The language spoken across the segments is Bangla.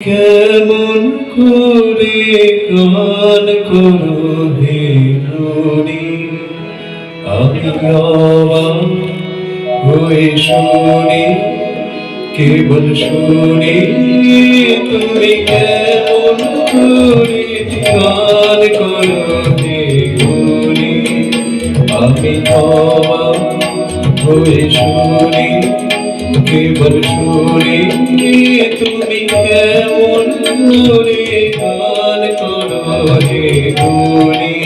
কেমন করে গান করো হে রুনি আমি অবাক হয়ে শুনি, কেবল শুনি, তুমি কেমন করে গান করো হে রুনি আমি অবাক হয়ে শুনি কেবল শুনি তুমি কেমন করে গান করো হে গুণী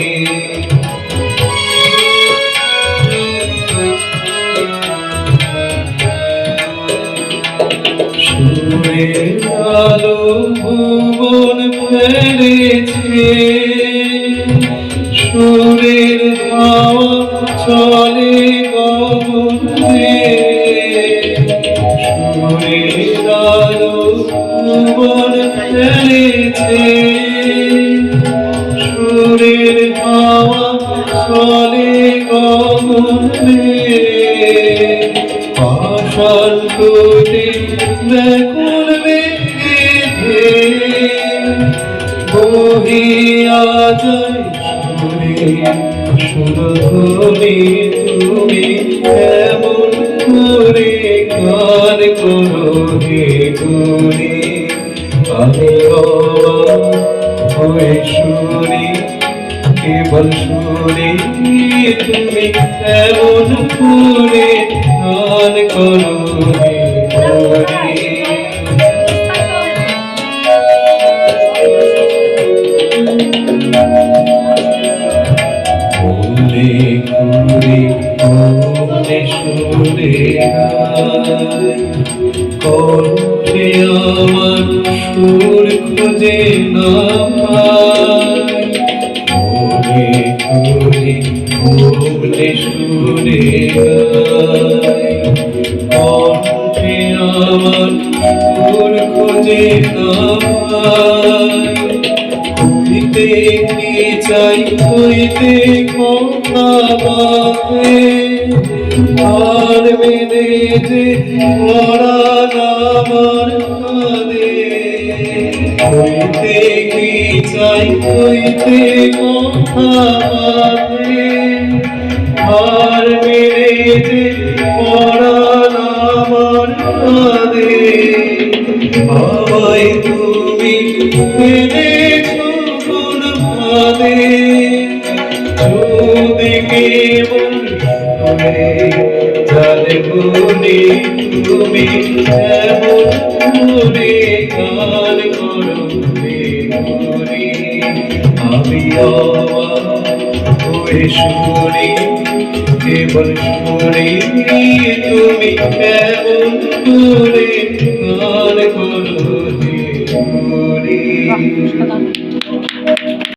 সুরের আলো ভুবন ফেলেছে সুরের হাওয়া চলে সুরের সুরের হাওয়া চলে গগনে পাষাণ কোটে ব্যাকুল বেগে বহিয়া যায় সুরে সুরধুনি তুমি এমন করে গান করো হে গুণী। আমি হয়ে শুনি, কেবল শুনি তুমি এমন করে গান করো হে ঘুরে মনে সুরে কণ্ঠে আমার সুর খুঁজে না মনে ঘুরে মনে সুরে কণ্ঠে আমার সুর খুঁজে না কি চাই হইতে কথা আর মেনে যে পড়ান আমার কাঁদে হইতে কি চাই হইতে কথা আর মেনে যে পড়ান আমার কাঁদে আমায় তুমি এনেছো জানে গুণে তুমি এমন করে গান করো রে আমি শুনি, কেবল শুনি তুমি এমন করে গান করো রে গুণে